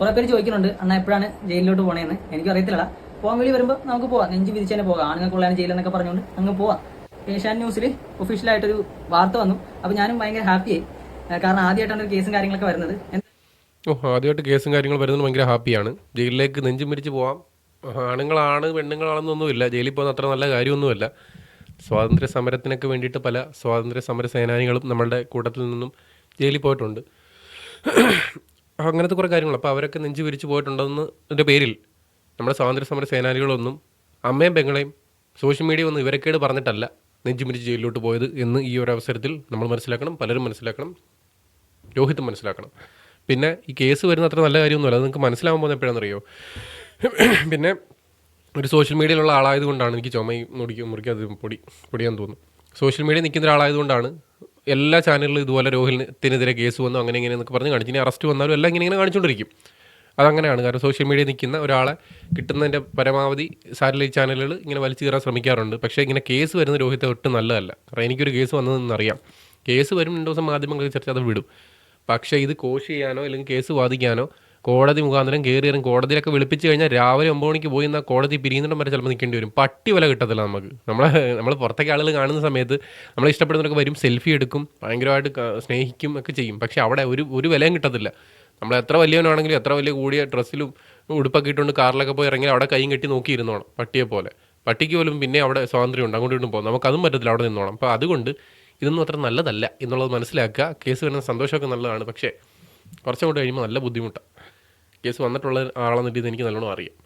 കുറെ പേര് ചോദിക്കുന്നുണ്ട് അണ്ണാ എപ്പോഴാണ് ജയിലിലോട്ട് പോണേന്ന്? എനിക്ക് അറിയത്തില്ല പോകാൻ വേണ്ടി വരുമ്പോൾ നമുക്ക് പോവാം. നെഞ്ച് വിരിച്ച് തന്നെ പോകാം. ആണുങ്ങൾക്കുള്ളതാണ് ജയിലെന്നൊക്കെ പറഞ്ഞുകൊണ്ട് അങ്ങ് പോവാം. ഏഷ്യാൻ ന്യൂസിൽ ഒഫീഷ്യലായിട്ടൊരു വാർത്ത വന്നു. അപ്പോൾ ഞാനും ഭയങ്കര ഹാപ്പിയായി. കാരണം ആദ്യമായിട്ടാണ് ഒരു കേസും കാര്യങ്ങളൊക്കെ വരുന്നത്. ഓ ആദ്യമായിട്ട് കേസും കാര്യങ്ങളും വരുന്നത് ഭയങ്കര ഹാപ്പിയാണ്. ജയിലിലേക്ക് നെഞ്ചും പിരിച്ച് പോവാം. ആണുങ്ങളാണ് പെണ്ണുങ്ങളാണെന്നൊന്നുമില്ല. ജയിലിൽ പോകുന്ന അത്ര നല്ല കാര്യമൊന്നുമല്ല. സ്വാതന്ത്ര്യ സമരത്തിനൊക്കെ വേണ്ടിയിട്ട് പല സ്വാതന്ത്ര്യ സമര സേനാനികളും നമ്മളുടെ കൂട്ടത്തിൽ നിന്നും ജയിലിൽ പോയിട്ടുണ്ട്. അങ്ങനത്തെ കുറേ കാര്യങ്ങൾ. അപ്പോൾ അവരൊക്കെ നെഞ്ചു വിരിച്ചു പോയിട്ടുണ്ടെന്നതിന്റെ പേരിൽ നമ്മുടെ സ്വാതന്ത്ര്യ സമര സേനാനികളൊന്നും അമ്മയും പെങ്ങളെയും സോഷ്യൽ മീഡിയ ഒന്നും ഇവരൊക്കെയാണ് പറഞ്ഞിട്ടല്ല നെഞ്ചു മിരിച്ച് ജയിലിലോട്ട് പോയത് എന്ന് ഈ ഒരു അവസരത്തിൽ നമ്മൾ മനസ്സിലാക്കണം പലരും മനസ്സിലാക്കണം രോഹിത്തും മനസ്സിലാക്കണം. പിന്നെ ഈ കേസ് വരുന്ന അത്ര നല്ല കാര്യമൊന്നുമല്ല. അത് നിങ്ങൾക്ക് മനസ്സിലാവാൻ പോകുന്നത് എപ്പോഴാണെന്നറിയോ? പിന്നെ ഒരു സോഷ്യൽ മീഡിയയിലുള്ള ആളായതുകൊണ്ടാണ് എനിക്ക് ചുമയും മുടിക്കും മുറിക്കാതെ പൊടി പൊടിയാൻ തോന്നുന്നു. സോഷ്യൽ മീഡിയ നിൽക്കുന്ന ഒരാളായതുകൊണ്ടാണ് എല്ലാ ചാനലിലും ഇതുപോലെ രോഹിത്തിനെതിരെ കേസ് വന്നു അങ്ങനെ ഇങ്ങനെ എന്നൊക്കെ പറഞ്ഞ് കാണിച്ചു. ഇനി അറസ്റ്റ് വന്നാലും എല്ലാം ഇങ്ങനെ ഇങ്ങനെ കാണിച്ചുകൊണ്ടിരിക്കും. അതങ്ങനെയാണ്. കാരണം സോഷ്യൽ മീഡിയയിൽ നിൽക്കുന്ന ഒരാളെ കിട്ടുന്നതിന്റെ പരമാവധി സാറ്റലൈറ്റ് ചാനലുകൾ ഇങ്ങനെ വലിച്ചു കയറാൻ ശ്രമിക്കാറുണ്ട്. പക്ഷേ ഇങ്ങനെ കേസ് വരുന്ന രോഹിത്തെ ഒട്ടും നല്ലതല്ല. കാരണം എനിക്കൊരു കേസ് വന്നതെന്ന് അറിയാം. കേസ് വരും രണ്ട് ദിവസം മാധ്യമങ്ങളിൽ ചർച്ച അത് വിടും. പക്ഷേ ഇത് കോഷ് ചെയ്യാനോ അല്ലെങ്കിൽ കേസ് വാദിക്കാനോ കോടതി മുഖാന്തരം കയറി ഇറങ്ങി കോടതിയിലൊക്കെ വിളിപ്പിച്ച് കഴിഞ്ഞാൽ രാവിലെ ഒമ്പത് മണിക്ക് പോയി എന്നാൽ കോടതി പിരിയുന്നിടം വരെ ചിലപ്പോൾ നിൽക്കേണ്ടി വരും. പട്ടി വില കിട്ടത്തില്ല നമുക്ക്. നമ്മളെ നമ്മൾ പുറത്തേക്ക് ആളുകൾ കാണുന്ന സമയത്ത് നമ്മളെ ഇഷ്ടപ്പെടുന്നവരൊക്കെ വരും സെൽഫി എടുക്കും ഭയങ്കരമായിട്ട് സ്നേഹിക്കും ഒക്കെ ചെയ്യും. പക്ഷേ അവിടെ ഒരു ഒരു വിലയും കിട്ടത്തില്ല. നമ്മൾ എത്ര വലിയവനാണെങ്കിലും എത്ര വലിയ കൂടിയ ഡ്രസ്സിലും ഉടുപ്പൊക്കെ ഇട്ടുകൊണ്ട് കാറിലൊക്കെ പോയി ഇറങ്ങി അവിടെ കൈയും കെട്ടി നോക്കിയിരുന്നോണം പട്ടിയെ പോലെ. പട്ടിക്ക് പോലും പിന്നെ അവിടെ സ്വാതന്ത്ര്യം ഉണ്ട്. അങ്ങോട്ടും ഇങ്ങോട്ടും പോകും. നമുക്കതും പറ്റത്തില്ല അവിടെ നിന്നോണം. അപ്പോൾ അതുകൊണ്ട് ഇതൊന്നും അത്ര നല്ലതല്ല എന്നുള്ളത് മനസ്സിലാക്കുക. കേസ് വരുന്ന സന്തോഷമൊക്കെ നല്ലതാണ്. പക്ഷേ കുറച്ചുകൂടെ കഴിയുമ്പോൾ നല്ല ബുദ്ധിമുട്ടാണ് കേസ് വന്നിട്ടുള്ള ആളെന്നിട്ട് ഇത് എനിക്ക് നല്ലോണം അറിയാം.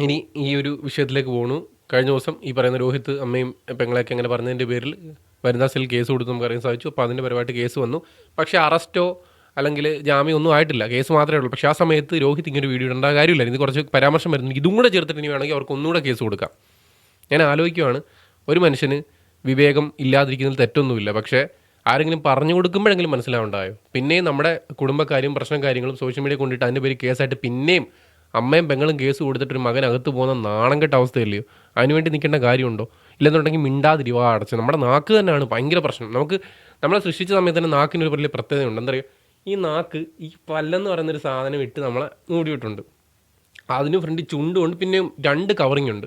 ഇനി ഈ ഒരു വിഷയത്തിലേക്ക് പോകണു കഴിഞ്ഞ ദിവസം ഈ പറയുന്ന രോഹിത്ത് അമ്മയും പെങ്ങളെയൊക്കെ അങ്ങനെ പറഞ്ഞതിന്റെ പേരിൽ വനിതാ സെൽ കേസ് കൊടുത്ത് നമുക്ക് അറിയാൻ സാധിച്ചു. അപ്പോൾ അതിന്റെ പരമായിട്ട് കേസ് വന്നു. പക്ഷേ അറസ്റ്റോ അല്ലെങ്കിൽ ജാമ്യം ഒന്നും ആയിട്ടില്ല. കേസ് മാത്രമേ ഉള്ളൂ. പക്ഷേ ആ സമയത്ത് രോഹിത് ഇങ്ങനെ വീഡിയോ ഇടേണ്ട കാര്യമില്ല. ഇത് കുറച്ച് പരാമർശം വരുന്നു ഇതും കൂടെ ചേർത്തിട്ട് ഇനി വേണമെങ്കിൽ അവർക്ക് ഒന്നുകൂടെ കേസ് കൊടുക്കാം. ഞാൻ ആലോചിക്കുവാണ്. ഒരു മനുഷ്യന് വിവേകം ഇല്ലാതിരിക്കുന്നതിൽ തെറ്റൊന്നുമില്ല. പക്ഷേ ആരെങ്കിലും പറഞ്ഞു കൊടുക്കുമ്പോഴെങ്കിലും മനസ്സിലാവുണ്ടായോ? പിന്നെയും നമ്മുടെ കുടുംബക്കാരും പ്രശ്നം കാര്യങ്ങളും സോഷ്യൽ മീഡിയ കൊണ്ടിട്ട് അതിന്റെ പേര് കേസായിട്ട് പിന്നെയും അമ്മയും പെങ്ങളും കേസ് കൊടുത്തിട്ട് ഒരു മകൻ അകത്ത് പോകുന്ന നാണം കെട്ട അവസ്ഥയില്ലയോ? അതിനുവേണ്ടി നിൽക്കേണ്ട കാര്യമുണ്ടോ? ഇല്ലെന്നുണ്ടെങ്കിൽ മിണ്ടാതിരിവാ അടച്ച്. നമ്മുടെ നാക്ക് തന്നെയാണ് ഭയങ്കര പ്രശ്നം. നമുക്ക് നമ്മളെ സൃഷ്ടിച്ച സമയത്ത് തന്നെ നാക്കിനൊരു വലിയ പ്രത്യേകതയുണ്ട്. എന്താ പറയുക ഈ നാക്ക് ഈ പല്ലെന്ന് പറയുന്നൊരു സാധനം ഇട്ട് നമ്മളെ മൂടിയിട്ടുണ്ട് അതിന് ഫ്രണ്ട് ചുണ്ടുകൊണ്ട് പിന്നെയും രണ്ട് കവറിങ് ഉണ്ട്.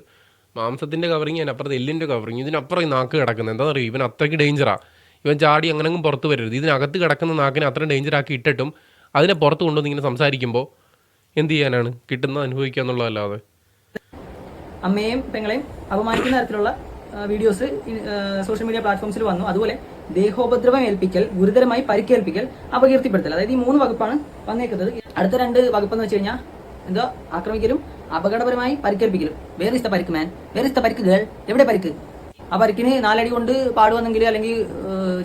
മാംസത്തിന്റെ കവറിങ് അതിനപ്പുറത്ത് എല്ലിന്റെ കവറിങ് ഇതിനപ്പുറം ഈ നാക്ക് കിടക്കുന്നത്. എന്താ പറയുക ഇവൻ അത്രയ്ക്ക് ഡേഞ്ചറാ ഇവൻ ചാടി അങ്ങനെങ്ങും പുറത്ത് വരരുത്. ഇതിനകത്ത് കിടക്കുന്ന നാക്കിനെ അത്രയും ഡേഞ്ചറാക്കി ഇട്ടിട്ടും അതിനെ പുറത്ത് കൊണ്ടുവന്ന് ഇങ്ങനെ സംസാരിക്കുമ്പോൾ എന്ത് ചെയ്യാനാണ്? കിട്ടുന്നത് അനുഭവിക്കുക എന്നുള്ളതല്ലാതെ. അമ്മയെയും പെങ്ങളെയും അപമാനിക്കുന്ന തരത്തിലുള്ള വീഡിയോസ് സോഷ്യൽ മീഡിയ പ്ലാറ്റ്ഫോംസിൽ വന്നു. അതുപോലെ ദേഹോപദ്രവം ഏൽപ്പിക്കൽ ഗുരുതരമായി പരിക്കേൽപ്പിക്കൽ അപകീർത്തിപ്പെടുത്തൽ. അതായത് ഈ മൂന്ന് വകുപ്പാണ് വന്നേക്കുന്നത്. അടുത്ത രണ്ട് വകുപ്പ് എന്ന് വെച്ച് കഴിഞ്ഞാൽ എന്തോ? ആക്രമിക്കലും അപകടപരമായി പരിക്കേൽപ്പിക്കലും. വേറെ ദ പരിക്ക് മാൻ വേറെ ഇസ് പരിക്ക് ഗേൾ എവിടെ പരിക്ക്? ആ പരിക്കിന് നാലടി കൊണ്ട് പാടുവന്നെങ്കിൽ അല്ലെങ്കിൽ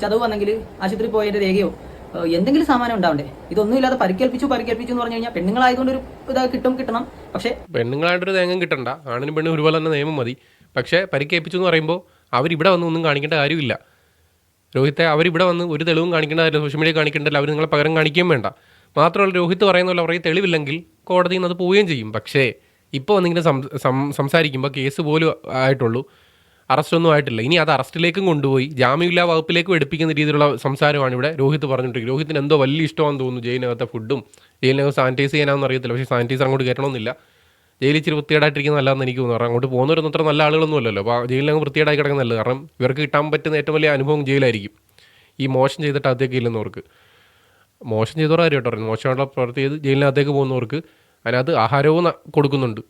ചതവ് വന്നെങ്കിൽ ആശുപത്രി പോയതിന്റെ രേഖയോ? എന്തെങ്കിലും സാമാനം ഉണ്ടാവണ്ടേ? ഇതൊന്നും ഇല്ലാതെ പരിക്കേൽപ്പിച്ചു പരിക്കേൽപ്പിച്ചു എന്ന് പറഞ്ഞു കഴിഞ്ഞാൽ പെണ്ണുങ്ങളായതുകൊണ്ട് ഒരു ഇതാ കിട്ടും കിട്ടണം. പക്ഷേ പെണ്ണുങ്ങളായിട്ടൊരു തേങ്ങ കിട്ടണ്ട. ആണിനും പെണ്ണും ഒരുപോലെ തന്നെ നിയമം മതി. പക്ഷേ പരിക്കേൽപ്പിച്ചു എന്ന് പറയുമ്പോൾ അവരിവിടെ വന്ന് ഒന്നും കാണിക്കേണ്ട കാര്യമില്ല. രോഹിത്തെ അവരിവിടെ വന്ന് ഒരു തെളിവും കാണിക്കേണ്ട കാര്യമില്ല. സോഷ്യൽ മീഡിയ കാണിക്കേണ്ടല്ല അവർ നിങ്ങളെ പകരം കാണിക്കുകയും വേണ്ട. മാത്രമല്ല രോഹിത്ത് പറയുന്ന പോലെ തെളിവില്ലെങ്കിൽ കോടതിയിൽ നിന്ന് അത് പോവുകയും ചെയ്യും. പക്ഷേ ഇപ്പോൾ വന്നിങ്ങനെ സംസാരിക്കുമ്പോൾ കേസ് പോലും ആയിട്ടുള്ളൂ. അറസ്റ്റൊന്നും ആയിട്ടില്ല. ഇനി അത് അറസ്റ്റിലേക്കും കൊണ്ടുപോയി ജാമ്യമില്ലാ വകുപ്പിലേക്കും എടുപ്പിക്കുന്ന രീതിയിലുള്ള സംസാരമാണ് ഇവിടെ രോഹിത് പറഞ്ഞിട്ടുണ്ട് രോഹിത്തിന് എന്തോ വലിയ ഇഷ്ടമാണെന്ന് തോന്നുന്നു ജയിലിനകത്തെ ഫുഡും. ജയിലിനകത്ത് സാനിറ്റൈസ് ചെയ്യാനാണെന്ന് അറിയത്തില്ല. പക്ഷേ സാനിറ്റൈസർ അങ്ങോട്ട് കയറ്റണമെന്നില്ല ജയിലിൽ ഇച്ചിരി വൃത്തികേടായിട്ടിരിക്കുന്ന നല്ലതെന്ന് എനിക്ക് തോന്നുന്നു. അങ്ങോട്ട് പോകുന്നവരൊന്നും അത്ര നല്ല ആളുകളൊന്നും അല്ലല്ലോ. അപ്പോൾ ജയിലിനകം വൃത്തികേടായി കിടക്കുന്ന നല്ലത്. കാരണം ഇവർക്ക് കിട്ടാൻ പറ്റുന്ന ഏറ്റവും വലിയ അനുഭവം ജയിലായിരിക്കും. ഈ മോശം ചെയ്തിട്ട് അകത്തേക്ക് ഇല്ലെന്നവർക്ക് മോശം ചെയ്തവർ കാര്യം കേട്ടോ മോശമായിട്ടുള്ള പ്രവൃത്തി ചെയ്ത് ജയിലിനകത്തേക്ക് പോകുന്നവർക്ക് അതിനകത്ത് ആഹാരവും കൊടുക്കുന്നുണ്ട്.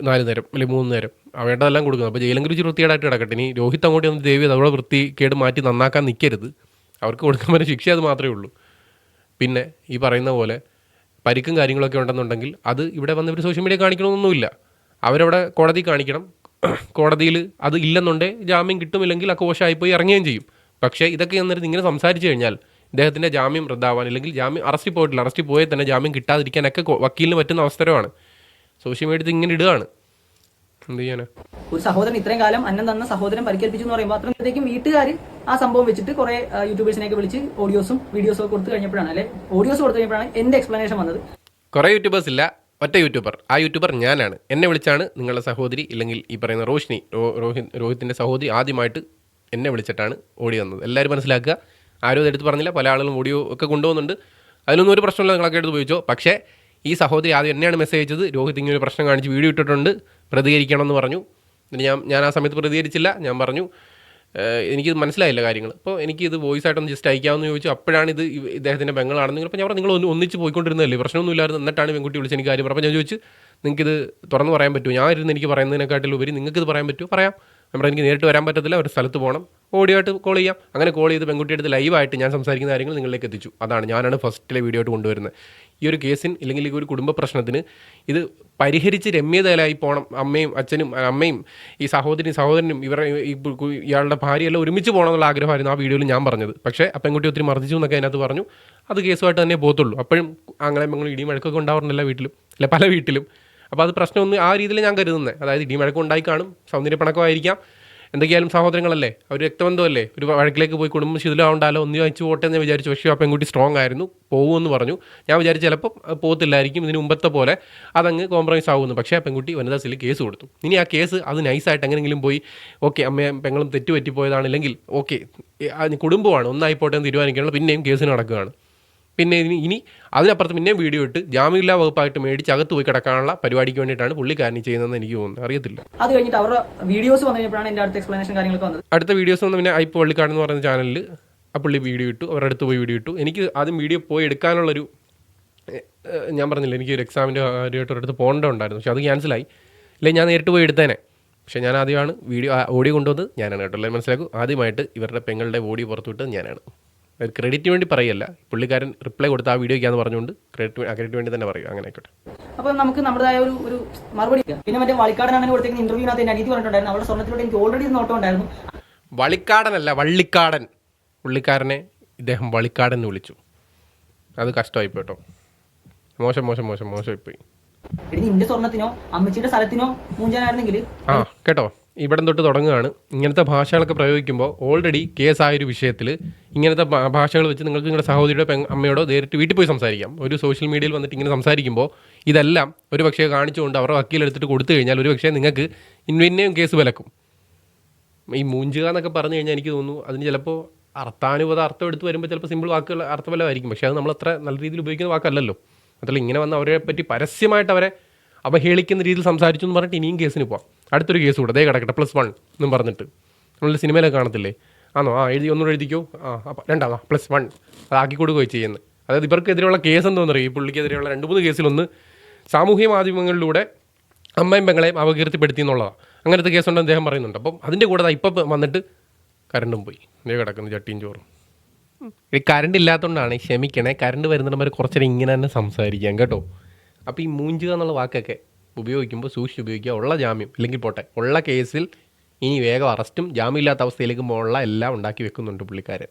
നാല് നേരം അല്ലെങ്കിൽ മൂന്ന് നേരം. വേണ്ടതെല്ലാം കൊടുക്കുന്നത് അപ്പോൾ ജയിലെങ്കിലും ഇച്ചിരി വൃത്തികേടായിട്ട് കിടക്കട്ടെ. ഇനി രോഹിത് അങ്ങോട്ട് വന്ന് ദേവി വൃത്തി കേട് മാറ്റി നന്നാക്കാൻ നിൽക്കരുത് അവർക്ക് കൊടുക്കാൻ പറ്റുന്ന ശിക്ഷ അത് മാത്രമേ ഉള്ളൂ. പിന്നെ ഈ പറയുന്ന പോലെ പരിക്കും കാര്യങ്ങളൊക്കെ ഉണ്ടെന്നുണ്ടെങ്കിൽ അത് ഇവിടെ വന്ന് ഇവർ സോഷ്യൽ മീഡിയ കാണിക്കണമെന്നൊന്നുമില്ല അവരവിടെ കോടതി കാണിക്കണം. കോടതിയിൽ അത് ഇല്ലെന്നുണ്ടേ ജാമ്യം കിട്ടുമില്ലെങ്കിൽ ആ കോശമായി പോയി ഇറങ്ങുകയും ചെയ്യും. പക്ഷേ ഇതൊക്കെ എന്നിട്ട് ഇങ്ങനെ സംസാരിച്ചു കഴിഞ്ഞാൽ ഇദ്ദേഹത്തിന്റെ ജാമ്യം റദ്ദാവാൻ അല്ലെങ്കിൽ ജാമ്യം അറസ്റ്റിൽ പോയിട്ടില്ല. അറസ്റ്റിൽ പോയാൽ തന്നെ ജാമ്യം കിട്ടാതിരിക്കാനൊക്കെ വക്കീലിന് പറ്റുന്ന അവസരമാണ്. സോഷ്യൽ മീഡിയത്തിൽ ഇങ്ങനെ ഇടുകയാണ്. എന്ത് ചെയ്യാനാ? ഒരു സഹോദരൻ ഇത്രയും കാലം അന്നം തന്ന സഹോദരൻ പരിക്കേൽപ്പിച്ചു എന്ന് പറയുമ്പോൾ അത്രത്തേക്കും വീട്ടുകാർ ആ സംഭവം വെച്ചിട്ട് കുറെ യൂട്യൂബേഴ്സിനെയൊക്കെ വിളിച്ച് ഓഡിയോസും വീഡിയോസും ഒക്കെ കൊടുത്തു കഴിഞ്ഞപ്പോഴാണ് അല്ലെ? ഓഡിയോസ് കൊടുത്തു കഴിഞ്ഞപ്പോഴാണ് എന്റെ എക്സ്പ്ലനേഷൻ വന്നത്. കുറെ യൂട്യൂബേഴ്സ് ഇല്ല ഒറ്റ യൂട്യൂബർ ആ യൂട്യൂബർ ഞാനാണ്. എന്നെ വിളിച്ചാണ് നിങ്ങളുടെ സഹോദരി ഇല്ലെങ്കിൽ ഈ പറയുന്ന റോഷിനി രോഹിത് രോഹിത്തിന്റെ സഹോദരി ആദ്യമായിട്ട് എന്നെ വിളിച്ചിട്ടാണ് ഓടി വന്നത്. എല്ലാവരും മനസ്സിലാക്കുക. ആരും എടുത്ത് പറഞ്ഞില്ല. പല ആളുകളും ഓഡിയോ ഒക്കെ കൊണ്ടുപോകുന്നുണ്ട്. അതിലൊന്നും ഒരു പ്രശ്നമില്ല. നിങ്ങളൊക്കെ എടുത്ത് ഉപയോഗിച്ചോ. പക്ഷേ ഈ സഹോദരി ആദ്യം എന്നെയാണ് മെസ്സേജ് അയച്ചത് രോഹിത് ഇങ്ങനെ ഒരു പ്രശ്നം കാണിച്ച് വീഡിയോ ഇട്ടിട്ടുണ്ട്. പ്രതികരിക്കണം എന്ന് പറഞ്ഞു. എന്നിട്ട് ഞാൻ ഞാൻ ആ സമയത്ത് പ്രതികരിച്ചില്ല. ഞാൻ പറഞ്ഞു എനിക്കിത് എനിക്ക് മനസ്സിലായില്ല കാര്യങ്ങൾ അപ്പോൾ എനിക്ക് ഇത് വോയിസ് ആയിട്ടൊന്ന് ജസ്റ്റ് അയക്കാമെന്ന് ചോദിച്ചു. അപ്പോഴാണ് ഇത് ഇദ്ദേഹത്തിന്റെ ബംഗളാണെന്ന് അപ്പോൾ ഞാൻ പറഞ്ഞു നിങ്ങൾ ഒന്ന് ഒന്നിച്ച് പോയിക്കൊണ്ടിരുന്നതല്ലേ? പ്രശ്നമൊന്നുമില്ലായിരുന്നു. എന്നിട്ടാണ് പെൺകുട്ടി വിളിച്ച് എനിക്ക് കാര്യം അപ്പോൾ ഞാൻ ചോദിച്ചു നിങ്ങൾക്കിത് തുറന്ന് പറയാൻ പറ്റുമോ? ഞാൻ ഇരുന്ന് എനിക്ക് പറയുന്നതിനെക്കാട്ടിൽ ഉപരി നിങ്ങൾക്കിത് പറയാൻ പറ്റുമോ? പറയാം. നമ്മുടെ എനിക്ക് നേരിട്ട് വരാൻ പറ്റത്തില്ല. ഒരു സ്ഥലത്ത് പോകണം. ഓഡിയോ ആയിട്ട് കോൾ ചെയ്യാം. അങ്ങനെ കോൾ ചെയ്ത് പെൺകുട്ടിയുടെ അടുത്ത് ലൈവായിട്ട് ഞാൻ സംസാരിക്കുന്ന കാര്യങ്ങൾ നിങ്ങളിലേക്ക് എത്തിച്ചു. അതാണ് ഞാനാണ് ഫസ്റ്റിലെ വീഡിയോ ആയിട്ട് കൊണ്ടുവരുന്നത്. ഈ ഒരു കേസിന് അല്ലെങ്കിൽ ഈ ഒരു കുടുംബ പ്രശ്നത്തിന് ഇത് പരിഹരിച്ച് രമ്യതയിലായി പോകണം അമ്മയും അച്ഛനും അമ്മയും ഈ സഹോദരി സഹോദരനും ഇവരുടെ ഇയാളുടെ ഭാര്യയെല്ലാം ഒരുമിച്ച് പോകണം എന്നുള്ള ആഗ്രഹമായിരുന്നു ആ വീഡിയോയിൽ ഞാൻ പറഞ്ഞത്. പക്ഷേ ആ പെൺകുട്ടി ഒത്തിരി മർദ്ദിച്ചു എന്നൊക്കെ അതിനകത്ത് പറഞ്ഞു. അത് കേസുമായിട്ട് തന്നെ പോകത്തുള്ളൂ. അപ്പോഴും അങ്ങനെ ഞങ്ങൾ ഇടിയും വഴക്കൊക്കെ ഉണ്ടാവാറുണ്ടല്ല വീട്ടിലും. അല്ല പല വീട്ടിലും. അപ്പോൾ അത് പ്രശ്നമൊന്നും ആ രീതിയിൽ ഞാൻ കരുതുന്നത് അതായത് ഇടി വഴക്കം ഉണ്ടായി കാണും. സൗന്ദര്യപ്പണക്കമായിരിക്കാം. എന്തൊക്കെയായാലും സഹോദരങ്ങളല്ലേ? അവർ രക്തബന്ധമല്ലേ? ഒരു വഴക്കിലേക്ക് പോയി കുടുംബം ശിഥിലാവണ്ടാലോ ഒന്ന് വായിച്ചു പോട്ടെ എന്ന് വിചാരിച്ചു. പക്ഷേ ആ പെൺകുട്ടി സ്ട്രോങ് ആയിരുന്നു. പോകുമെന്ന് പറഞ്ഞു. ഞാൻ വിചാരിച്ചു ചിലപ്പോൾ പോകത്തില്ലായിരിക്കും. ഇതിന് മുമ്പത്തെ പോലെ അതങ്ങ് കോംപ്രമൈസ് ആകുമെന്ന് പക്ഷേ ആ പെൺകുട്ടി വനിതാ സെല്ലിൽ കേസ് കൊടുത്തു. ഇനി ആ കേസ് അത് നൈസായിട്ട് എങ്ങനെയെങ്കിലും പോയി ഓക്കെ അമ്മയും പെങ്ങളും തെറ്റുപറ്റിപ്പോയതാണില്ലെങ്കിൽ ഓക്കെ കുടുംബമാണ്. ഒന്നായിപ്പോട്ടെ എന്ന് തീരുമാനിക്കാനുള്ള പിന്നെയും കേസിന് നടക്കുകയാണ്. പിന്നെ ഇനി ഇനി അതിനപ്പുറത്ത് പിന്നെ വീഡിയോ ഇട്ട് ജാമ്യമില്ലാ വകുപ്പായിട്ട് മേടിച്ച് അകത്ത് പോയി കിടക്കാനുള്ള പരിപാടിക്ക് വേണ്ടിയിട്ടാണ് പുള്ളിക്കാരൻ ചെയ്യുന്നതെന്ന് എനിക്ക് തോന്നുന്നു അറിയത്തില്ല. അത് കഴിഞ്ഞിട്ട് അവരുടെ വീഡിയോസ് വന്നു കഴിഞ്ഞപ്പോഴാണ് എന്റെ അടുത്ത എക്സ്പ്ലനേഷൻ കാര്യങ്ങളൊക്കെ വന്നത്. അടുത്ത വീഡിയോസ് വന്ന് പിന്നെ ഐപ്പ് വള്ളിക്കാട് എന്ന് പറയുന്ന ചാനലിൽ ആ പുള്ളി വീഡിയോ ഇട്ടു അവരുടെ അടുത്ത് പോയി വീഡിയോ ഇട്ടു. എനിക്ക് ആദ്യം വീഡിയോ പോയി എടുക്കാനുള്ളൊരു ഞാൻ പറഞ്ഞില്ല എനിക്ക് ഒരു എക്സാമിന്റെ കാര്യമായിട്ട് ഒരിടത്ത് പോകേണ്ട ഉണ്ടായിരുന്നു. പക്ഷെ അത് ക്യാൻസലായി ഇല്ലെങ്കിൽ ഞാൻ നേരിട്ട് പോയി എടുത്തേനെ. പക്ഷെ ഞാൻ ആദ്യമാണ് വീഡിയോ ഓഡിയോ കൊണ്ടുവന്നത് ഞാനാണ് കേട്ടോ. അല്ലെങ്കിൽ മനസ്സിലാക്കും? ആദ്യമായിട്ട് ഇവരുടെ പെങ്ങളുടെ ഓഡിയോ പുറത്തുവിട്ടത് ഞാനാണ്. ക്രെഡിറ്റിന് വേണ്ടി പറയല്ല. പുള്ളിക്കാരൻ റിപ്ലൈ കൊടുത്ത ആ വീഡിയോ വീഡിയോയ്ക്കാന്ന് പറഞ്ഞുകൊണ്ട് ക്രെഡിറ്റ് ക്രെഡിറ്റ് വേണ്ടി തന്നെ പറയും അങ്ങനെ ആയിക്കോട്ടെ. അപ്പൊ നമുക്ക് നമ്മുടേതായ ഒരു ഒരു മറുപടി. പിന്നെ മറ്റേ വളിക്കാടനാണ് കൊടുത്തേക്കുന്ന ഇന്റർവ്യൂവിനകത്ത് എന്റെ അനീതി പറഞ്ഞിട്ടുണ്ടായിരുന്നു. അവരുടെ സ്വർണത്തിലൂടെ എനിക്ക് ഓൾറെഡി നോട്ടം ഉണ്ടായിരുന്നു. വളിക്കാടനല്ല വള്ളിക്കാടൻ. പുള്ളിക്കാരനെ ഇദ്ദേഹം വളിക്കാടൻ എന്ന് വിളിച്ചു. അത് കഷ്ടമായി കേട്ടോ. മോശം മോശം മോശം മോശമായിപ്പോയി എടി നിന്റെ സ്വർണത്തിനോ അമ്മച്ചിയുടെ സ്ഥലത്തിനോ മൂഞ്ചാനായിരുന്നെങ്കിൽ ആ കേട്ടോ. ഇവിടം തൊട്ട് തുടങ്ങുകയാണ്. ഇങ്ങനത്തെ ഭാഷകളൊക്കെ പ്രയോഗിക്കുമ്പോൾ ഓൾറെഡി കേസായ ഒരു വിഷയത്തിൽ ഇങ്ങനത്തെ ഭാഷകൾ വെച്ച് നിങ്ങൾക്ക് നിങ്ങളുടെ സഹോദരിയുടെ പെ അമ്മയോടോ നേരിട്ട് വീട്ടിൽ പോയി സംസാരിക്കാം. ഒരു സോഷ്യൽ മീഡിയയിൽ വന്നിട്ട് ഇങ്ങനെ സംസാരിക്കുമ്പോൾ ഇതെല്ലാം ഒരു പക്ഷേ കാണിച്ചുകൊണ്ട് അവരുടെ വക്കീലെടുത്തിട്ട് കൊടുത്തു കഴിഞ്ഞാൽ ഒരു പക്ഷേ നിങ്ങൾക്ക് ഇൻവിന്നെയും കേസ് വിലക്കും. ഈ മൂഞ്ചുക എന്നൊക്കെ പറഞ്ഞു കഴിഞ്ഞാൽ എനിക്ക് തോന്നുന്നു അതിന് ചിലപ്പോൾ അർത്ഥാനുപത അർത്ഥം എടുത്ത് വരുമ്പോൾ ചിലപ്പോൾ സിമ്പിൾ വാക്കുകൾ അർത്ഥമല്ലായിരിക്കും പക്ഷേ അത് നമ്മൾ അത്ര നല്ല രീതിയിൽ ഉപയോഗിക്കുന്ന വാക്കല്ലല്ലോ. അതല്ല ഇങ്ങനെ വന്ന് അവരെ പറ്റി പരസ്യമായിട്ട് അവരെ അവഹേളിക്കുന്ന രീതിയിൽ സംസാരിച്ചു എന്ന് പറഞ്ഞിട്ട് ഇനിയും കേസിന് പോവാം. അടുത്തൊരു കേസ് കൂടെ. അതേ കിടക്കട്ടെ പ്ലസ് വൺ എന്നും പറഞ്ഞിട്ട്. നമ്മൾ സിനിമയിലൊക്കെ കാണത്തില്ലേ? ആണോ ആ എഴുതി ഒന്നുകൂടെ എഴുതിക്കോ? ആ അപ്പം രണ്ടാമതാ പ്ലസ് വൺ അതാക്കി കൊടുക്കുകയോ ചെയ്യുന്നത് അതായത് ഇവർക്കെതിരെയുള്ള കേസ് എന്താണെന്ന് അറിയാം? ഈ പുള്ളിക്കെതിരെയുള്ള രണ്ട് മൂന്ന് കേസിലൊന്ന് സാമൂഹ്യ മാധ്യമങ്ങളിലൂടെ അമ്മയും പെങ്ങളെയും അപകീർത്തിപ്പെടുത്തി എന്നുള്ളതാണ് അങ്ങനത്തെ കേസുണ്ടെന്ന് അദ്ദേഹം പറയുന്നുണ്ട്. അപ്പം അതിന്റെ കൂടെ ഇപ്പം വന്നിട്ട് കരണ്ടും പോയി. ഇതേ കിടക്കുന്നു ചട്ടിയും ചോറും. ഈ കരണ്ട് ഇല്ലാത്തതുകൊണ്ടാണ് ക്ഷമിക്കണേ. കരണ്ട് വരുന്നവർ കുറച്ചേരം ഇങ്ങനെ തന്നെ സംസാരിക്കാം കേട്ടോ. അപ്പോൾ ഈ മൂഞ്ചുക എന്നുള്ള വാക്കൊക്കെ ഉപയോഗിക്കുമ്പോൾ സൂക്ഷിച്ച് ഉപയോഗിക്കുക ഉള്ള ജാമ്യം ഇല്ലെങ്കിൽ പോട്ടെ ഉള്ള കേസിൽ ഇനി വേഗം അറസ്റ്റും ജാമ്യമില്ലാത്ത അവസ്ഥയിലേക്ക് പോകാനുള്ള എല്ലാം ഉണ്ടാക്കി വെക്കുന്നുണ്ട് പുള്ളിക്കാരൻ.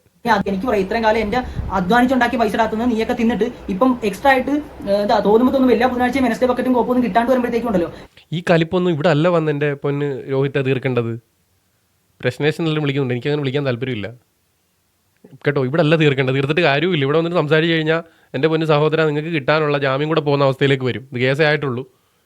എനിക്ക് പറയാം ഇത്രയും കാലം എന്റെ അധ്വാനിച്ചുണ്ടാക്കിയ പൈസ ഇടാത്തുന്നത് നീയൊക്കെ തിന്നിട്ട് ഇപ്പം എക്സ്ട്രാ ആയിട്ട് എന്താ തോന്നുമ്പോൾ തോന്നുന്നു എല്ലാ ബുധനാഴ്ചയും വെനസ്ഡേ ബക്കറ്റും കോപ്പൊന്നും കിട്ടാണ്ട് വരുമ്പോഴത്തേക്കുണ്ടല്ലോ ഈ കലിപ്പൊന്നും ഇവിടെ അല്ല വന്ന് എന്റെ പൊന്ന് രോഹിത്തെ തീർക്കേണ്ടത്? പ്രശ്നേഷനെല്ലാം വിളിക്കുന്നുണ്ട് എനിക്ക് അങ്ങനെ വിളിക്കാൻ താല്പര്യമില്ല. കേട്ടോ ഇവിടെ അല്ല തീർക്കേണ്ടത് തീർത്തിട്ട് കാര്യമില്ല ഇവിടെ വന്നിട്ട് സംസാരിച്ച് കഴിഞ്ഞാൽ എന്റെ പൊന്ന് സഹോദര നിങ്ങൾക്ക് കിട്ടാനുള്ള ജാമ്യം കൂടെ പോകുന്ന അവസ്ഥയിലേക്ക് വരും. ഇത് കേസേ ആയിട്ടുള്ളൂ.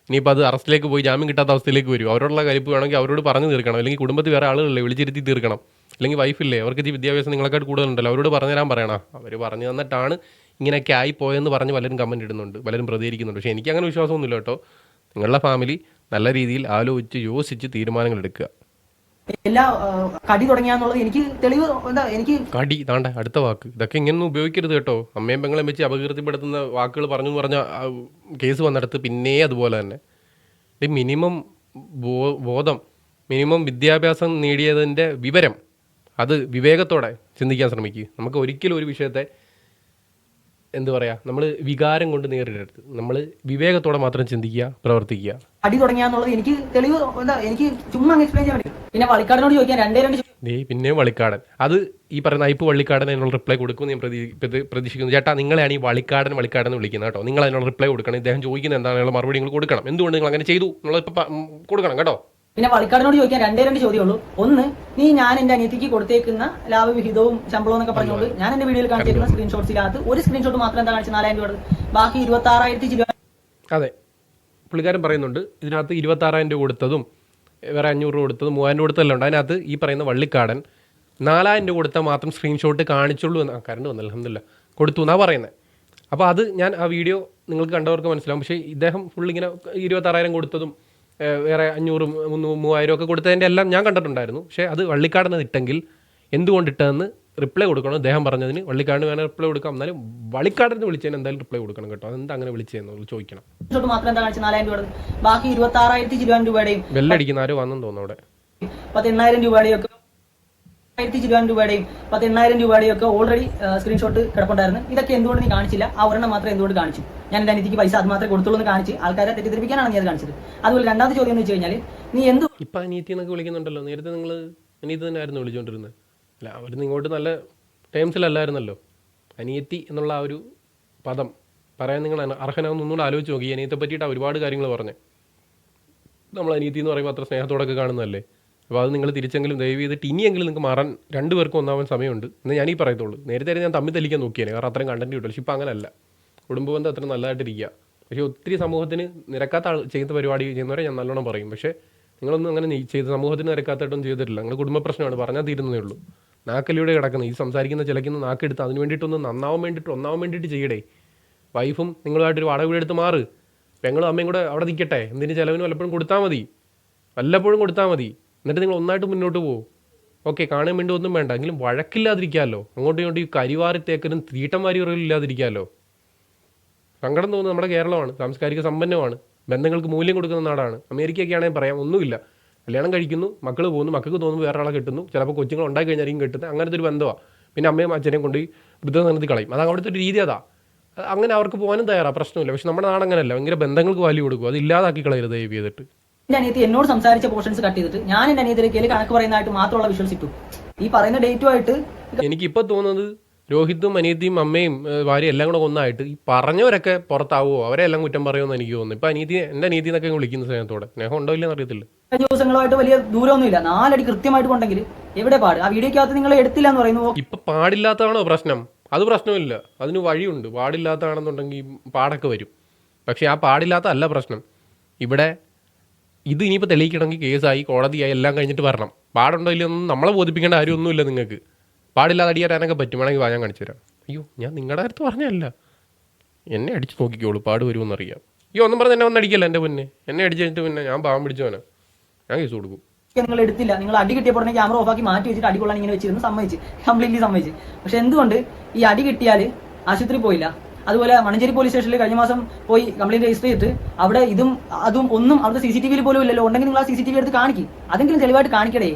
ഇനിയിപ്പോൾ അത് അറസ്റ്റിലേക്ക് പോയി ജാമ്യം കിട്ടാത്ത അവസ്ഥയിലേക്ക് വരും. അവരോടുള്ള കലിപ്പ് വേണമെങ്കിൽ അവരോട് പറഞ്ഞു തീർക്കണം. അല്ലെങ്കിൽ കുടുംബത്തിൽ വേറെ ആളുകളില്ലേ വിളിച്ചിരുത്തി തീർക്കണം. അല്ലെങ്കിൽ വൈഫില്ലേ അവർക്ക് വിദ്യാഭ്യാസം നിങ്ങളെക്കാട്ട് കൂടുതലുണ്ടല്ലോ. അവരോട് പറഞ്ഞു തരാൻ പറയണം? അവർ പറഞ്ഞു തന്നിട്ടാണ് ഇങ്ങനെയൊക്കെ ആയി പോയെന്ന് പറഞ്ഞ് പലരും കമന്റ് ഇടുന്നുണ്ട്. പലരും പ്രതികരിക്കുന്നുണ്ട്. പക്ഷേ എനിക്ക് അങ്ങനെ വിശ്വാസമൊന്നുമില്ല കേട്ടോ. നിങ്ങളുടെ ഫാമിലി നല്ല രീതിയിൽ ആലോചിച്ച് യോജിച്ച് തീരുമാനങ്ങൾ എടുക്കുക. എല്ലാ കടി തുടങ്ങിയാന്നുള്ളത് എനിക്ക് തെളിവ് എന്താ എനിക്ക് കടി താണ്ട അടുത്ത വാക്ക്. ഇതൊക്കെ ഇങ്ങനൊന്നും ഉപയോഗിക്കരുത് കേട്ടോ. അമ്മയും പെങ്ങളെയും വെച്ച് അപകീർത്തിപ്പെടുത്തുന്ന വാക്കുകൾ പറഞ്ഞു പറഞ്ഞ കേസ് വന്നിടത്ത് പിന്നേ അതുപോലെ തന്നെ. ഈ മിനിമം ബോധം മിനിമം വിദ്യാഭ്യാസം നേടിയതിന്റെ വിവരം അത് വിവേകത്തോടെ ചിന്തിക്കാൻ ശ്രമിക്കുക നമുക്ക് ഒരിക്കലും ഒരു വിഷയത്തെ എന്ത് പറയാ നമ്മൾ വികാരം കൊണ്ട് നേരിടരുത്. നമ്മൾ വിവേകത്തോടെ മാത്രം ചിന്തിക്കുക പ്രവർത്തിക്കുക. അടി തുടങ്ങിയാന്നുള്ളത് എനിക്ക് തെളിവ് എന്താ എനിക്ക് ചുമ്മാ എക്സ്പ്ലെയിൻ ചെയ്യാൻ പറ്റും. പിന്നെ വളിക്കാടനോട് ചോദിക്കാൻ രണ്ടേ രണ്ട് നീ ദേ പിന്നെയും വള്ളിക്കാടൻ. അത് ഈ പറയുന്ന ഐപ്പ് വള്ളിക്കാടൻ അതിനുള്ള റിപ്ലൈ കൊടുക്കും ഞാൻ പ്രതി പ്രതി- പ്രതീക്ഷിക്കുന്നു. ചേട്ടാ നിങ്ങളെയാണ് ഈ വള്ളിക്കാടൻ വള്ളിക്കാടൻ എന്ന് വിളിക്കുന്നത് കേട്ടോ. നിങ്ങൾ അതിനുള്ള റിപ്ലൈ കൊടുക്കണം. ഇദ്ദേഹം ചോദിക്കുന്നത് എന്താണ്? മറുപടി നിങ്ങൾ കൊടുക്കണം. എന്തുകൊണ്ട് നിങ്ങൾ അങ്ങനെ ചെയ്തു? ഇപ്പം കൊടുക്കണം കേട്ടോ. പിന്നെ വളിക്കാടനോട് ചോദിക്കാൻ രണ്ടേ രണ്ട് ചോദ്യമുള്ളൂ ഒന്ന് നീ ഞാൻ എന്റെ അനിയത്തിക്ക് കൊടുത്തേക്കുന്ന ലാഭവിഹിതവും ശമ്പളവും എന്നൊക്കെ പറഞ്ഞുകൊണ്ട് ഞാൻ എന്റെ വീഡിയോയിൽ കാണിച്ചിരിക്കുന്ന സ്ക്രീൻഷോട്ട്സിനകത്ത് ഒരു സ്ക്രീൻഷോട്ട് മാത്രം എന്താ കാണിച്ചത്? നാലായിരം രൂപ ബാക്കി ഇരുപത്തി ആറായിരത്തി ചില അതെ. പുള്ളിക്കാരൻ പറയുന്നുണ്ട് ഇതിനകത്ത് ഇരുപത്താറായിരം രൂപ കൊടുത്തതും വേറെ അഞ്ഞൂറ് രൂപ കൊടുത്തതും മൂവായിരം രൂപ കൊടുത്തതെല്ലാം ഉണ്ട് അതിനകത്ത് ഈ പറയുന്ന വള്ളിക്കാടൻ നാലായിരം രൂപ കൊടുത്താൽ മാത്രം സ്ക്രീൻഷോട്ട് കാണിച്ചുള്ളൂ എന്ന് കറണ്ട് വന്നില്ല അലഹമില്ല കൊടുത്തു എന്നാണ് പറയുന്നത് അപ്പോൾ അത് ഞാൻ ആ വീഡിയോ നിങ്ങൾക്ക് കണ്ടവർക്ക് മനസ്സിലാവും. പക്ഷേ ഇദ്ദേഹം ഫുള്ളിങ്ങനെ ഇങ്ങനെ ഇരുപത്താറായിരം കൊടുത്തതും വേറെ അഞ്ഞൂറും മുന്നൂറ് മൂവായിരം ഒക്കെ കൊടുത്തതിന്റെ എല്ലാം ഞാൻ കണ്ടിട്ടുണ്ടായിരുന്നു. പക്ഷേ അത് വള്ളിക്കാടിന് ഇട്ടെങ്കിൽ എന്തുകൊണ്ട് ഇട്ടതെന്ന് റിപ്ലൈ കൊടുക്കണം. അദ്ദേഹം പറഞ്ഞതിന് വള്ളിക്കാടിന് വേണേൽ റിപ്ലൈ കൊടുക്കാം. എന്നാലും വള്ളിക്കാടിന് വിളിച്ചതിന് എന്തായാലും റിപ്ലൈ കൊടുക്കണം കേട്ടോ. അതെന്താ അങ്ങനെ വിളിച്ചതെന്ന് ചോദിക്കണം. മാത്രം എന്താ കാണിച്ചത് നാലായിരം രൂപ ബാക്കി ഇരുപത്തി ആറായിരത്തി രൂപയുടെയും ബെല്ലടിക്കുന്ന ആരോ വന്നെന്ന് തോന്നുന്നു അവിടെ. പത്ത് എണ്ണായിരം രൂപയുടെയും ഒക്കെ ആയിരത്തി ഇരുപതിനായിരം രൂപയുടെയും പത്ത് എണ്ണായിരം രൂപയുടെയും ഒക്കെ ഓൾറെഡി സ്ക്രീൻഷോട്ട് കിടപ്പുണ്ടായിരുന്നു. ഇതൊക്കെ എന്തുകൊണ്ട് നീ കാണിച്ചില്ല? ആ ഒരെണ്ണം മാത്രം എന്തുകൊണ്ട് കാണിച്ചു? ഞാൻ എന്റെ അനിയത്തിക്ക് പൈസ അത് മാത്രമേ കൊടുത്തുള്ളൂ എന്ന് കാണിച്ച് ആൾക്കാരെ തെറ്റിദ്ധരിപ്പിക്കാനാണ് നീ അത് കാണിച്ചത്. അതുപോലെ രണ്ടാമത്തെ ചോദ്യം എന്ന് വെച്ച് കഴിഞ്ഞാൽ നീ എന്ത് ഇപ്പം അനീതി എന്നൊക്കെ വിളിക്കുന്നുണ്ടല്ലോ. നേരത്തെ നിങ്ങൾ അനീതി തന്നെ ആയിരുന്നു വിളിച്ചുകൊണ്ടിരുന്നത് അല്ല അവർ നിങ്ങോട്ട് നല്ല ടേംസിലല്ലായിരുന്നല്ലോ അനിയത്തി എന്നുള്ള ആ ഒരു പദം പറയാൻ നിങ്ങൾ അർഹനാകുന്ന ഒന്നുകൂടെ ആലോചിച്ച് നോക്കി. അനിയത്തെ പറ്റിയിട്ട് ഒരുപാട് കാര്യങ്ങൾ പറഞ്ഞു. നമ്മൾ അനിയത്തി എന്ന് പറയുമ്പോൾ അത്ര സ്നേഹത്തോടൊക്കെ കാണുന്നതല്ലേ? അപ്പോൾ അത് നിങ്ങൾ തിരിച്ചെങ്കിലും ദയവ് ചെയ്തിട്ട് ഇനിയെങ്കിലും നിങ്ങൾക്ക് മാറാൻ രണ്ടുപേർക്കും ഒന്നാവാൻ സമയമുണ്ട്. എന്ന് ഞാനീ പറയത്തുള്ളൂ. നേരത്തെ ഞാൻ തമ്മിൽ തെളിക്കാൻ നോക്കിയാണ് കാരണം അത്രയും കണ്ടന്റ് കിട്ടും പക്ഷേ ഇപ്പം അങ്ങനല്ല. കുടുംബ ബന്ധം അത്ര നല്ലതായിട്ടിരിക്കുക. പക്ഷേ ഒത്തിരി സമൂഹത്തിന് നിരക്കാത്ത ആൾ ചെയ്യുന്ന പരിപാടി ചെയ്യുന്നവരെ ഞാൻ നല്ലോണം പറയും. പക്ഷേ നിങ്ങളൊന്നും അങ്ങനെ ചെയ്ത് സമൂഹത്തിന് നിരക്കാത്തായിട്ടൊന്നും ചെയ്തിട്ടില്ല. നിങ്ങൾ കുടുംബ പ്രശ്നമാണ്. പറഞ്ഞാൽ തീരുന്നതേ ഉള്ളൂ. നാക്കലിയുടെ കിടക്കുന്നത്. ഈ സംസാരിക്കുന്ന ചിലക്കുന്ന നാക്കെടുത്ത് അതിന് വേണ്ടിയിട്ടൊന്ന് നന്നാവാൻ വേണ്ടിയിട്ട് ഒന്നാവാൻ വേണ്ടിയിട്ട് ചെയ്യടേ. വൈഫും നിങ്ങളുമായിട്ടൊരു വാടക വീട് എടുത്ത് മാറ്. പെങ്ങളും അമ്മയും കൂടെ അവിടെ നിൽക്കട്ടെ. എന്തിന് ചിലവിന് വല്ലപ്പോഴും കൊടുത്താൽ മതി. വല്ലപ്പോഴും കൊടുത്താൽ മതി. എന്നിട്ട് നിങ്ങൾ ഒന്നായിട്ട് മുന്നോട്ട് പോകും ഓക്കെ കാണാൻ വേണ്ടി ഒന്നും വേണ്ട. എങ്കിലും വഴക്കില്ലാതിരിക്കാമല്ലോ അങ്ങോട്ടും ഇങ്ങോട്ടും ഈ കരിവാരി തേക്കനും തീട്ടം വാരി ഇല്ലാതിരിക്കാമല്ലോ സങ്കടം തോന്നുന്നത് നമ്മുടെ കേരളമാണ്. സാംസ്കാരിക സമ്പന്നമാണ്. ബന്ധങ്ങൾക്ക് മൂല്യം കൊടുക്കുന്ന നാടാണ്. അമേരിക്കയൊക്കെ ആണെങ്കിൽ പറയാം ഒന്നുമില്ല. കല്യാണം കഴിക്കുന്നു മക്കൾ പോകുന്നു മക്കൾക്ക് തോന്നുന്നു വേറെ ആളെ കിട്ടുന്നു. ചിലപ്പോൾ കൊച്ചുങ്ങൾ ഉണ്ടായി കഴിഞ്ഞായിരിക്കും കിട്ടുന്നത്. അങ്ങനത്തെ ഒരു ബന്ധമാണ് പിന്നെ അമ്മയും അച്ഛനെയും കൊണ്ട് വൃദ്ധനിർത്തി കളയും. അത് അവിടുത്തെ ഒരു രീതി അതാ. അങ്ങനെ അവർക്ക് പോകാനും തയ്യാറാണ് പ്രശ്നമില്ല. പക്ഷെ നമ്മുടെ നാടങ്ങനല്ല ഭയങ്കര ബന്ധങ്ങൾക്ക് വാല്യൂ കൊടുക്കും. അത് ഇല്ലാതാക്കി കളയരുത് ദയവ് ചെയ്തിട്ട്. എന്റെ അനിയത്തി എന്നോട് സംസാരിച്ച പോർഷൻസ് കട്ട് ചെയ്തിട്ട് ഞാൻ എന്റെ അനിയത്തിലേക്ക് കണക്ക് പറയുന്നതായിട്ട് മാത്രമുള്ള വിഷ്വൽസ് ഇട്ടു. ഈ പറയുന്ന ഡേറ്റുമായിട്ട് എനിക്കിപ്പോ തോന്നുന്നത് രോഹിത്തും അനിയത്തിയും അമ്മയും ഭാര്യ എല്ലാം കൂടെ ഒന്നായിട്ട് ഈ പറഞ്ഞവരൊക്കെ പുറത്താവുമോ അവരെ എല്ലാം കുറ്റം പറയുമെന്ന് എനിക്ക് തോന്നുന്നു. ഇപ്പൊ അനീതി എന്റെ അനീതി എന്നൊക്കെ വിളിക്കുന്ന സ്നേഹത്തോടെ. സ്നേഹം ഉണ്ടോ ഇല്ലെന്ന് അറിയത്തില്ല. ദിവസങ്ങളായിട്ട് വലിയ ദൂരമൊന്നുമില്ല. നാലടി കൃത്യമായിട്ട് കൊണ്ടെങ്കിൽ എവിടെ പാട്? ആ വീഡിയോക്കകത്ത് നിങ്ങൾ എടുത്തില്ല എന്ന് പറയുന്നു. ഇപ്പൊ പാടില്ലാത്തതാണോ പ്രശ്നം? അത് പ്രശ്നമില്ല. അതിന് വഴിയുണ്ട്. പാടില്ലാത്തതാണെന്നുണ്ടെങ്കിൽ പാടൊക്കെ വരും. പക്ഷെ ആ പാടില്ലാത്ത അല്ല പ്രശ്നം. ഇവിടെ ഇത് ഇനിയിപ്പോൾ തെളിയിക്കണമെങ്കിൽ കേസായി കോടതിയായി എല്ലാം കഴിഞ്ഞിട്ട് വരണം. പാടുണ്ടോ ഇല്ലയൊന്നും നമ്മളെ ബോധിപ്പിക്കേണ്ട കാര്യമൊന്നുമില്ല നിങ്ങൾക്ക്. പാടില്ലാതെ അടി തരാനൊക്കെ പറ്റും. വേണമെങ്കിൽ വാ ഞാൻ കാണിച്ചു തരാം. അയ്യോ ഞാൻ നിങ്ങളുടെ അടുത്ത് പറഞ്ഞല്ല എന്നെ അടിച്ച് നോക്കിക്കോളൂ പാട് വരുമെന്നറിയാം അയ്യോ ഒന്നും പറഞ്ഞ് എന്നെ വന്നടിക്കല്ല എന്റെ മുന്നേ എന്നെ അടിച്ച് കഴിഞ്ഞിട്ട് പിന്നെ ഞാൻ പാവം പിടിച്ചവനാ. ഞാൻ കേസ് കൊടുക്കും. നിങ്ങൾ എടുത്തില്ല. നിങ്ങൾ അടി കിട്ടിയപ്പോൾ തന്നെ ക്യാമറ ഓഫാക്കി മാറ്റി വെച്ചിട്ട് അടി കൊള്ളാൻ ഇങ്ങനെ വെച്ചിരുന്നു. സമ്മതിച്ച്. കംപ്ലീറ്റ്ലി സമ്മതിച്ച്. പക്ഷെ എന്തുകൊണ്ട് ഈ അടി കിട്ടിയാൽ ആശുപത്രി പോയില്ല? അതുപോലെ മണഞ്ചേരി പോലീസ് സ്റ്റേഷനിൽ കഴിഞ്ഞ മാസം പോയി കംപ്ലൈന്റ് രജിസ്റ്റർ ചെയ്തിട്ട് അവിടെ ഇതും അതും ഒന്നും അവിടുത്തെ സി സി ടി വിയിൽ പോലും ഇല്ലല്ലോ. ഉണ്ടെങ്കിൽ നിങ്ങൾ ആ സി സി ടി വി എടുത്ത് കാണിക്കും. അതെങ്കിലും തെളിവായിട്ട് കാണിക്കടേ.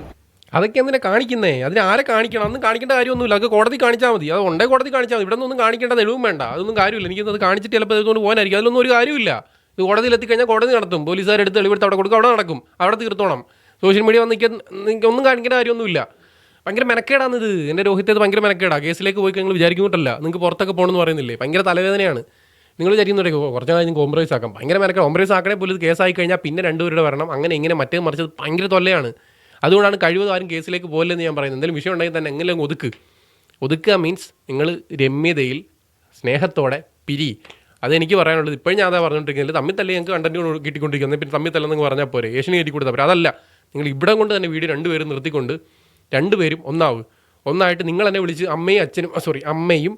അതൊക്കെ എന്തിനാ കാണിക്കുന്നേ? അതിന് ആരെ കാണിക്കണം? അന്ന് കാണിക്കേണ്ട കാര്യമൊന്നുമില്ല. അത് കോടതി കാണിച്ചാൽ മതി. അത് ഉണ്ടേ കോടതി കാണിച്ചാൽ മതി. ഇവിടെ ഒന്നും കാണിക്കേണ്ട തെളിവും വേണ്ട. അതൊന്നും കാര്യമില്ല. എനിക്ക് അത് കാണിച്ചിട്ട് ചിലപ്പോൾ ഇതുകൊണ്ട് പോകാനായിരിക്കും. അതിലൊന്നും ഒരു കാര്യമില്ല. ഇത് കോടതിയിൽ എത്തിക്കഴിഞ്ഞാൽ കോടതി നടത്തും. പോലീസുകാരെടുത്ത് തെളിവെടുത്ത് അവിടെ കൊടുക്കും. അവിടെ നടക്കും. അവിടെ തീർത്തോണം. സോഷ്യൽ മീഡിയ വന്ന് നിങ്ങൾക്ക് ഒന്നും കാണിക്കേണ്ട കാര്യമൊന്നുമില്ല. ഭയങ്കര മെനക്കേടാണ് ഇത്. എന്റെ രോഹിത്തേത് ഭയങ്കര മെനക്കേടാ. കേസിലേക്ക് പോയി നിങ്ങൾ വിചാരിക്കുന്നിട്ടല്ല. നിങ്ങൾക്ക് പുറത്തൊക്കെ പോകണമെന്ന് പറയുന്നില്ലേ? ഭയങ്കര തലവേദനയാണ്. നിങ്ങൾ വിചാരിക്കുന്നുണ്ടെങ്കിൽ കുറച്ച് കഴിഞ്ഞ് കോംപ്രമൈസ് ആക്കാം. ഭയങ്കര മെനക്കേട്. കോംപ്രമൈസ് ആക്കണേ പോലും ഇത് കേസായി കഴിഞ്ഞാൽ പിന്നെ രണ്ടുപേരുടെ വരണം. അങ്ങനെ ഇങ്ങനെ മറ്റേ മറിച്ചത് ഭയങ്കര തൊല്ലയാണ് അതുകൊണ്ടാണ് കഴിവതും ആരും കേസിലേക്ക് പോകില്ലെന്ന് ഞാൻ പറയുന്നത്. എന്തെങ്കിലും വിഷയം ഉണ്ടെങ്കിൽ തന്നെ എങ്ങനെയും ഒതുക്ക്. ഒതുക്കുക മീൻസ് നിങ്ങൾ രമ്യതയിൽ സ്നേഹത്തോടെ പിരി. അതെനിക്ക് പറയാനുള്ളത് ഇപ്പോഴും ഞാൻ അതാ പറഞ്ഞുകൊണ്ടിരിക്കുന്നത് തമ്മിൽ തല്ലേ ഞങ്ങൾക്ക് കണ്ടന്റ് കിട്ടിക്കൊണ്ടിരിക്കുന്നത് പിന്നെ തമ്മിൽ തല്ലെന്ന് പറഞ്ഞാൽ പോരെ. ഏഷ്യൻ കയറ്റി കൊടുത്താൽ പോരെ. അതല്ല. നിങ്ങൾ ഇവിടെ കൊണ്ട് തന്നെ വീഡിയോ രണ്ടുപേരും നിർത്തിക്കൊണ്ട് രണ്ടുപേരും ഒന്നാവും. ഒന്നായിട്ട് നിങ്ങൾ എന്നെ വിളിച്ച് അമ്മയും അച്ഛനും സോറി അമ്മയും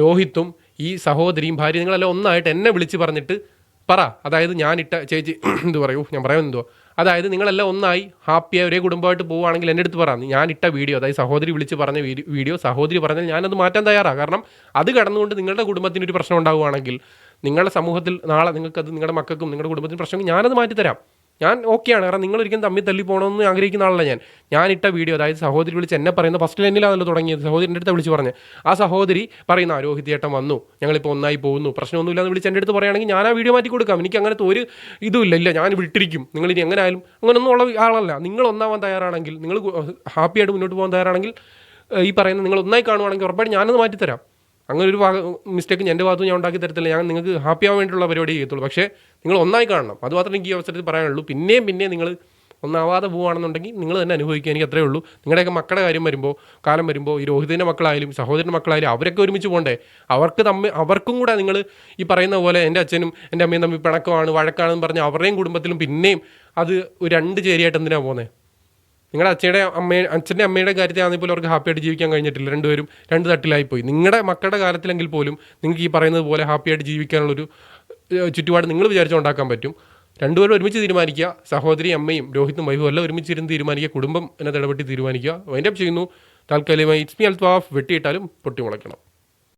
രോഹിത്തും ഈ സഹോദരിയും ഭാര്യ നിങ്ങളെല്ലാം ഒന്നായിട്ട് എന്നെ വിളിച്ച് പറഞ്ഞിട്ട് പറ. അതായത് ഞാനിട്ട ചേച്ചി എന്ത് പറയൂ ഞാൻ പറയാൻ എന്തോ അതായത് നിങ്ങളെല്ലാം ഒന്നായി ഹാപ്പിയായി ഒരേ കുടുംബമായിട്ട് പോവുകയാണെങ്കിൽ എന്റെ അടുത്ത് പറഞ്ഞു ഞാൻ ഇട്ട വീഡിയോ അതായത് സഹോദരി വിളിച്ച് പറഞ്ഞ വീഡിയോ സഹോദരി പറഞ്ഞാൽ ഞാനത് മാറ്റാൻ തയ്യാറാണ് കാരണം അത് കടന്നുകൊണ്ട് നിങ്ങളുടെ കുടുംബത്തിന് ഒരു പ്രശ്നം ഉണ്ടാവുകയാണെങ്കിൽ നിങ്ങളുടെ സമൂഹത്തിൽ നാളെ നിങ്ങൾക്കത് നിങ്ങളുടെ മക്കൾക്കും നിങ്ങളുടെ കുടുംബത്തിന് പ്രശ്നമെങ്കിൽ ഞാനത് മാറ്റിത്തരാം. ഞാൻ ഓക്കെയാണ് കാരണം നിങ്ങൾ ഒരിക്കലും തമ്മിൽ തല്ലി പോകണമെന്ന് ആഗ്രഹിക്കുന്ന ആളല്ല ഞാൻ. ഞാൻ ഇട്ട വീഡിയോ അതായത് സഹോദരി വിളിച്ച് എന്നെ പറയുന്ന ഫസ്റ്റ് ലൈനിലാണല്ലോ തുടങ്ങിയത്. സഹോദരിന്റെ അടുത്ത് വിളിച്ച് പറഞ്ഞ്. ആ സഹോദരി പറയുന്ന "ആ, രോഹിത് ചേട്ടൻ വന്നു. ഞങ്ങളിപ്പോൾ ഒന്നായി പോകുന്നു. പ്രശ്നമൊന്നുമില്ല എന്ന് വിളിച്ച് എന്റെ അടുത്ത് പറയുകയാണെങ്കിൽ ഞാൻ ആ വീഡിയോ മാറ്റി കൊടുക്കാം. എനിക്ക് അങ്ങനത്തെ ഒരു ഇതുമില്ല. ഇല്ല ഞാൻ വിട്ടിരിക്കും നിങ്ങൾ ഇനി എങ്ങനെ ആയാലും അങ്ങനൊന്നും ഉള്ള ആളല്ല. നിങ്ങൾ ഒന്നാവാൻ തയ്യാറാണെങ്കിൽ നിങ്ങൾ ഹാപ്പിയായിട്ട് മുന്നോട്ട് പോകാൻ തയ്യാറാണെങ്കിൽ ഈ പറയുന്ന നിങ്ങൾ ഒന്നായി കാണുവാണെങ്കിൽ ഉറപ്പായിട്ട് ഞാനത് മാറ്റിത്തരാം. അങ്ങനെ ഒരു മിസ്റ്റേക്ക് എന്റെ ഭാഗത്ത് ഞാൻ ഉണ്ടാക്കി തരത്തില്ല. ഞാൻ നിങ്ങൾക്ക് ഹാപ്പി ആവാൻ വേണ്ടിയുള്ള പരിപാടി ചെയ്യത്തുള്ളൂ. പക്ഷേ നിങ്ങൾ ഒന്നായി കാണണം. അത് മാത്രമേ എനിക്ക് ഈ അവസരത്തിൽ പറയാനുള്ളൂ. പിന്നെയും പിന്നെയും നിങ്ങൾ ഒന്നാവാതെ പോവുകയാണെന്നുണ്ടെങ്കിൽ നിങ്ങൾ തന്നെ അനുഭവിക്കുക. എനിക്ക് അത്രേ ഉള്ളൂ. നിങ്ങളുടെയൊക്കെ മക്കളുടെ കാര്യം വരുമ്പോൾ കാലം വരുമ്പോൾ ഈ രോഹിതിന്റെ മക്കളായാലും സഹോദരന്റെ മക്കളായാലും അവരൊക്കെ ഒരുമിച്ച് പോകണ്ടേ? അവർക്ക് തമ്മിൽ അവർക്കും കൂടെ നിങ്ങൾ ഈ പറയുന്ന പോലെ എന്റെ അച്ഛനും എന്റെ അമ്മയും തമ്മിൽ പിണക്കമാണ് വഴക്കാണെന്ന് പറഞ്ഞ് അവരുടെയും കുടുംബത്തിലും പിന്നെയും അത് രണ്ട് ചേരിയായിട്ട് എന്തിനാണ് പോകുന്നത് നിങ്ങളുടെ അച്ഛയുടെ അമ്മ അച്ഛന്റെ അമ്മയുടെ കാര്യത്തിലാണെങ്കിൽ പോലും അവർക്ക് ഹാപ്പി ആയിട്ട് ജീവിക്കാൻ കഴിഞ്ഞിട്ടില്ല. രണ്ടുപേരും രണ്ട് തട്ടിലായി പോയി നിങ്ങളുടെ മക്കളുടെ കാലത്തിലെങ്കിൽ പോലും നിങ്ങൾക്ക് ഈ പറയുന്നത് പോലെ ഹാപ്പി ആയിട്ട് ജീവിക്കാനുള്ളൊരു ചുറ്റുപാട് നിങ്ങൾ വിചാരിച്ചുണ്ടാക്കാൻ പറ്റും. രണ്ടുപേരും ഒരുമിച്ച് തീരുമാനിക്കുക. സഹോദരി അമ്മയും രോഹിത്തും വൈഫും എല്ലാം ഒരുമിച്ചിരുന്ന് തീരുമാനിക്കുക. കുടുംബം എന്നത് ഇടപെട്ട് തീരുമാനിക്കുക. വൈൻഡപ്പ് ചെയ്യുന്നു. താൽക്കാലികമായി ഇറ്റ്സ് മി അൽത്വാഫ് വെട്ടിയിട്ടാലും പൊട്ടി മുളയ്ക്കണം.